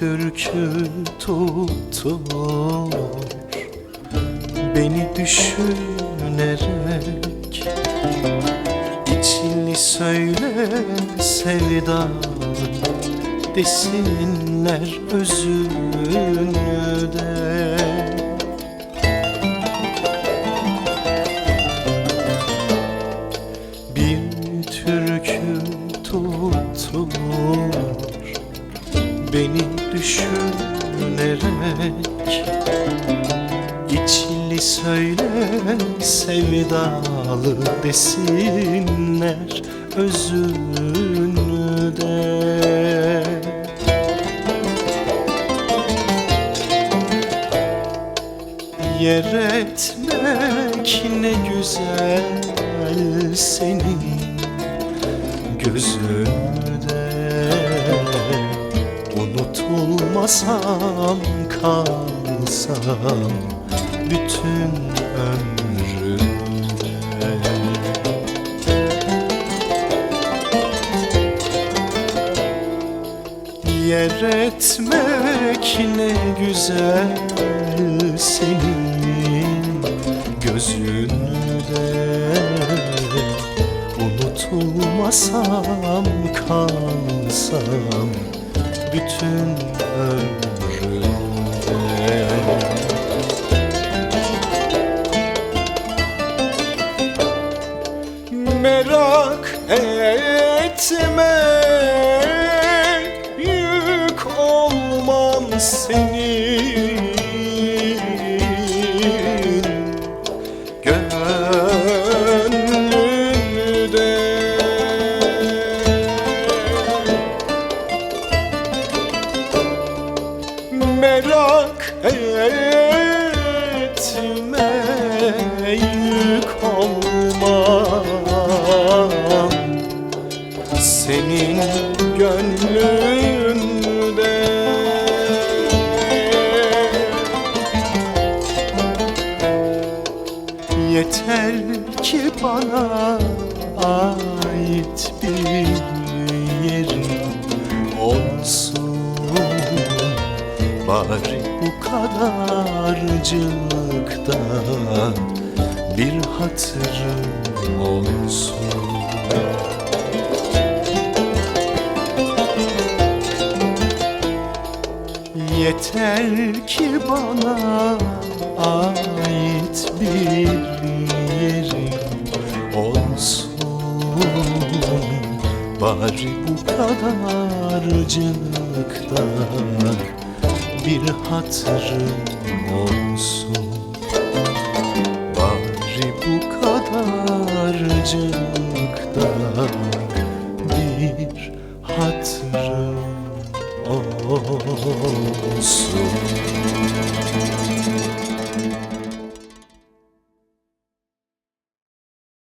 türkü tutuyor Beni düşünerek İçini söyle sevda Desinler özünü de. Bir türkü tutuyor beni düşünerek İçli söyle sevdalı desinler özünü de. Yer etmek ne güzel senin gözünde Unutulmasam kalsam bütün ömrümde. Yer etmek ne güzel senin gözünde. Unutulmasam kalsam bütün ömrümde Merak etme Yük olmam senin Merak etme yük olmam. Senin gönlünde Yeter ki bana ait bir Bari bu kadarcıkta bir hatırım olsun. Yeter ki bana ait bir bir hatırım olsun. Bari bu kadarcıkta bir hatırım olsun.